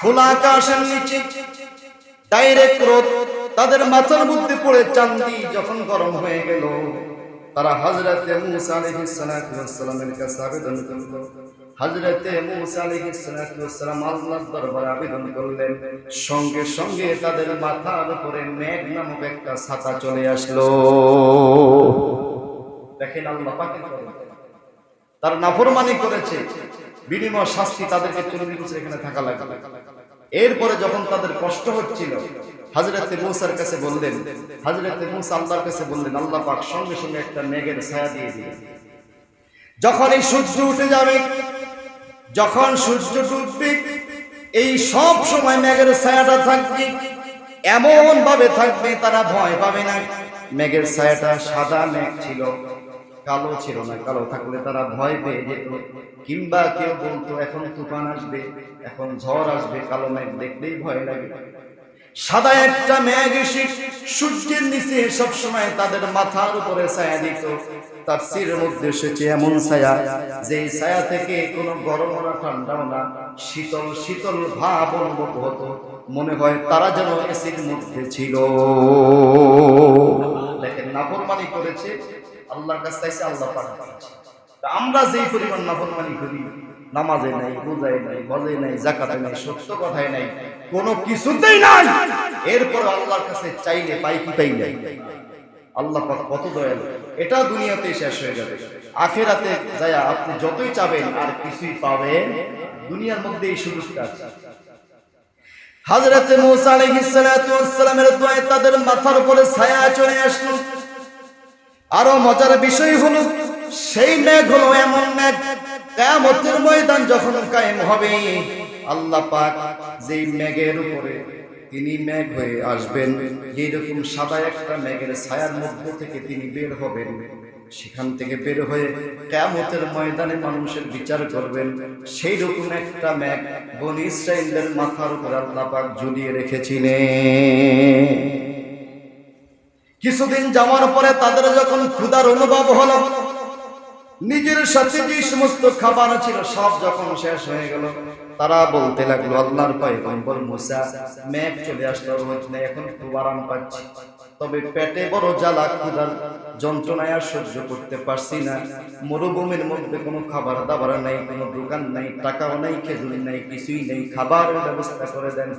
খোলা আকাশের নিচে ডাইরেক্ট রোদ, তাদের মাথার মধ্যে পড়ে চান্দি যখন গরম হয়ে গেল, তারা হজরতে মুসা আলাইহিস সালামের কাছে আবেদন করল। হজরতে মুসা আলাইহিস সালাম আল্লাহর দরবারে আবেদন করলেন। সঙ্গে সঙ্গে তাদের মাথার উপরে মেঘ নামক একটা ছাতা চলে আসলো। দেখেন আল্লাহ। তার নাফরমানি করেছে। বিনিময় শাস্তি তাদেরকে এখানে থাকা লাগবে এরপরে যখন তাদের কষ্ট হচ্ছিল হাজরতে মুসার কাছে বললেন হাজরতে মুসা আল্লাহর কাছে বললেন, আল্লাহ পাক সঙ্গে সঙ্গে একটা মেঘের ছায়া দিয়ে দিলেন। যখন এই সূর্য উঠে যাবে, যখন সূর্য ডুববে, এই সব সময় মেঘের ছায়াটা থাকবে এমন ভাবে থাকবে তারা ভয় পাবে না। মেঘের ছায়াটা সাদা মেঘ ছিল। কালো ছিল না, কালো থাকলে তারা ভয় পেয়ে যেত। কিংবা কেউ বলতো, এখন তুফান আসবে, এখন ঝড় আসবে, কালো মেঘ দেখলেই ভয় লাগে। সাদা একটা মেঘ এসে সূর্যের নিচে সব সময় তাদের মাথার উপরে ছায়া দিত। তার সিরের মধ্যে এসেছে এমন ছায়া যে ছায়া থেকে কোনো গরম না ঠান্ডাও না, শীতল শীতল ভাব অনুভব হতো। মনে হয় তারা যেন এসির মধ্যে ছিল। নাফরমানি করেছে, আল্লাহর কাছে চাইছে আল্লাহ পাক দিয়েছে। তা আমরা যেই পরিমাণ নাফরমানি করি, নামাজে নাই, রোজায় নাই বজে নাই জাকাতে নাই, সত্য কথায় নাই, কোনো কিছুতেই নাই। এরপর আল্লাহর কাছে চাইলে পাই কি পাই নাই। আল্লাহ পাক কত দয়ালু। এটা দুনিয়াতে শেষ হয়ে যাবে। আখেরাতে যায় আপনি যতই চাবেন, আর কিছুই পাবেন, দুনিয়ার মধ্যে এই সুযোগটা আছে। হযরতে মূসা আলাইহিস সালাতু ওয়াস সালামের দোয়ায় তাদের মাথার উপরে ছায়া চলে আসলো। আরও মজার বিষয় হলো, সেই মেঘ হলো এমন মেঘ, কেয়ামতের ময়দান যখন কায়েম হবে, আল্লাহ পাক যেই মেঘের উপরে তিনি মেঘ হয়ে আসবেন যেরকম সাদা একটা মেঘের ছায়ার মধ্য থেকে তিনি বের হবেন, সেখান থেকে বের হয়ে কেয়ামতের ময়দানে মানুষের বিচার করবেন সেই রকম একটা মেঘ বনি ইসরায়েলদের মাথার উপর আল্লাহ পাক ঝুলিয়ে রেখেছিলেন। কিছুদিন যাওয়ার পরে তাদের যখন ক্ষুধার অনুভব হলো, নিজের সাথে যে সমস্ত খাবার ছিল সব যখন শেষ হয়ে গেল, তারা বলতে লাগল, আল্লাহর পয়গম্বর মুসা, মেঘ চলে আসলো রোজ এখন খুব আরাম পাচ্ছি। তবে পেটে বড় জ্বালা, ক্ষুধার যন্ত্রণায় আর সহ্য করতে পারছি না। মরুভূমির মধ্যে কোনো খাবার দাবার নাই, কোনো দোকান নাই, টাকাও নাই, খেজুর নাই, কিছুই নেই খাবার ব্যবস্থা করে দেন।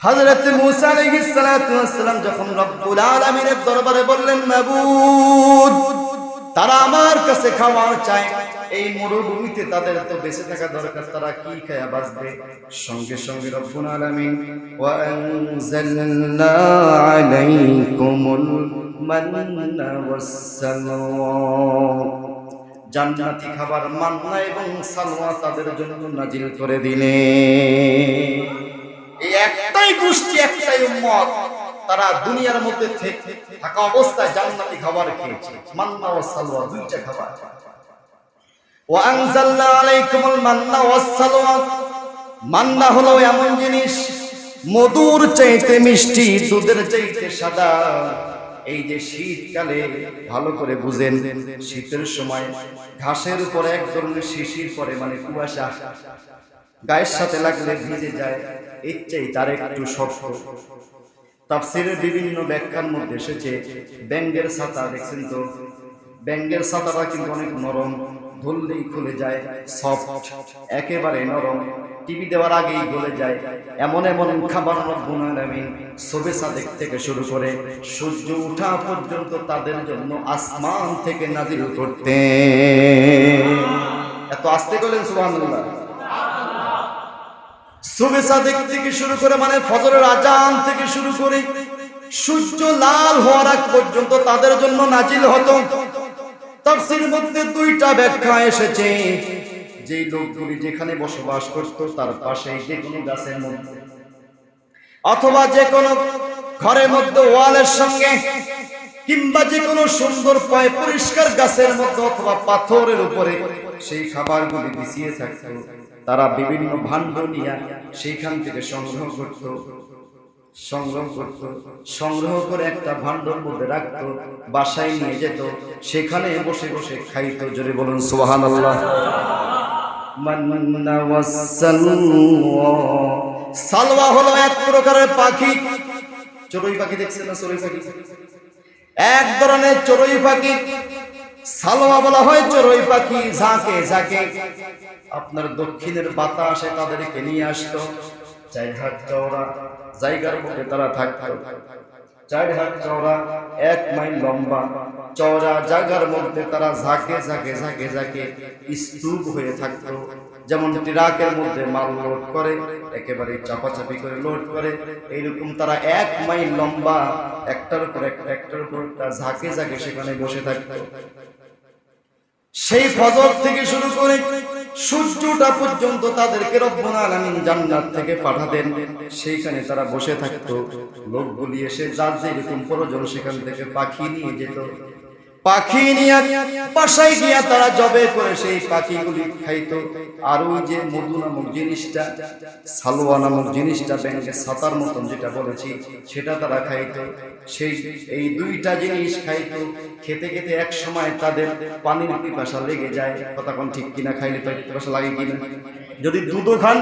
হযরত মুসা আলাইহিস সালাতু ওয়াস সালাম যখন রব্বুল আলামিনের দরবারে বললেন, মাবুদ, তারা আমার কাছে খাবার চায়। এই মরুভূমিতে তাদের তো বেঁচে থাকা দরকার, তারা কি খায়া বাঁচবে? সঙ্গে সঙ্গে রব্বুল আলামিন, ওয়া আনজালনা আলাইকুমুল মান্না ওয়াস সালওয়া জান্নাতি খাবার মান্না এবং সালওয়া তাদের জন্য নাজিল করে দিলেন একটাই গোষ্ঠী, একটাই উম্মত, তারা দুনিয়ার মধ্যে থেকে অবস্থায় জান্নাতি খাবার খেয়েছে। মান্না ও সালওয়া দুইটা খাবার। শীতের সময় ঘাসের উপরে এক ধরনের শিশির পরে মানে কুয়াশা। গায়ের সাথে লাগলে ভিজে যায় ইচ্ছেই তার একটু শক্ত। তাফসিরের বিভিন্ন ব্যাখ্যার মধ্যে এসেছে, ব্যাঙ্গের ছাতা, দেখছেন তো? ব্যাঙ্গের ছাতাটা কিন্তু অনেক নরম, ধরলেই খুলে যায় সফট একেবারে নরম। টিভি দেওয়ার আগেই গলে যায়। এমন এমন খাবার আমি সবে সাদেক থেকে শুরু করে, সূর্য ওঠা পর্যন্ত তাদের জন্য আসমান থেকে নাজিল করতে এত আসতে গেলেন সুবহানাল্লাহ। সুবে সাদেক থেকে শুরু করে মানে ফজরের আজান থেকে শুরু করে, সূর্য লাল হওয়ার আগ পর্যন্ত তাদের জন্য নাজিল হতো। তাফসীর মধ্যে দুইটা ব্যাখ্যা এসেছে। যেই লোকগুলি যেখানে বসবাস করত, তার পাশে যে কোনো গাছের মধ্যে অথবা যে কোনো ঘরের মধ্যে ওয়ালের সঙ্গে, কিংবা যে কোনো সুন্দর পয় পরিষ্কার গাছের মধ্যে অথবা পাথরের উপরে, সেই খাবারগুলি বিছিয়ে থাকত। তারা বিভিন্ন ভাণ্ড নিয়ে সেইখান থেকে সংগ্রহ করত সংগ্রহ করত, সংগ্রহ করে একটা ভাণ্ডর মধ্যে রাখত, বাসায় নিয়ে যেত, সেখানে বসে বসে খাইত। জোরে বলুন সোহান আল্লাহ সালওয়া হলো এক প্রকারের পাখি। চড়ুই পাখি দেখছেন না চড়ুই পাখি? এক ধরনের চড়ুই পাখি। সালোয়া বলা হয় চড়ুই পাখি, ঝাঁকে ঝাঁকে। আপনার দক্ষিণের বাতাসে তাদেরকে নিয়ে আসতো। চার হাত চওড়া জায়গার মধ্যে তারা থাকতো। চার হাত চওড়া এক মাইল লম্বা, চওড়া জায়গার মধ্যে তারা ঝাঁকে ঝাঁকে ঝাঁকে ঝাঁকে স্তূপ হয়ে থাকতো। যেমন ট্রাকের মধ্যে মাল লোড করে, একেবারে চাপাচাপি করে লোড করে, এইরকম তারা এক মাইল লম্বা, একটার উপর একটা একটার উপর একটা ঝাঁকে ঝাঁকে সেখানে বসে থাকতো। সেই ফজর থেকে শুরু করে সূর্যটা পর্যন্ত তাদেরকে রব্বুল আলামিন জান্নাত থেকে পাঠাতেন। সেইখানে তারা বসে থাকতো। লোকগুলি এসে যার যেরকম প্রয়োজন সেখান থেকে পাখি নিয়ে যেত। পাখি নিয়ে বাসায় গিয়া তারা জবে করে সেই পাখিগুলি খাইতো। আর ওই যে মধু নামক জিনিসটা, সালোয়া নামক জিনিসটা ব্যাংকে সাতার মতন যেটা বলেছি, সেটা তারা খাইতো। সেই, এই দুইটা জিনিস খাইতো। খেতে খেতে এক সময় তাদের পানির পিপাসা লেগে যায়। কোন ঠিক কিনা, খাইলে তো পিপাসা লাগে কিনা? যদি দুধও খান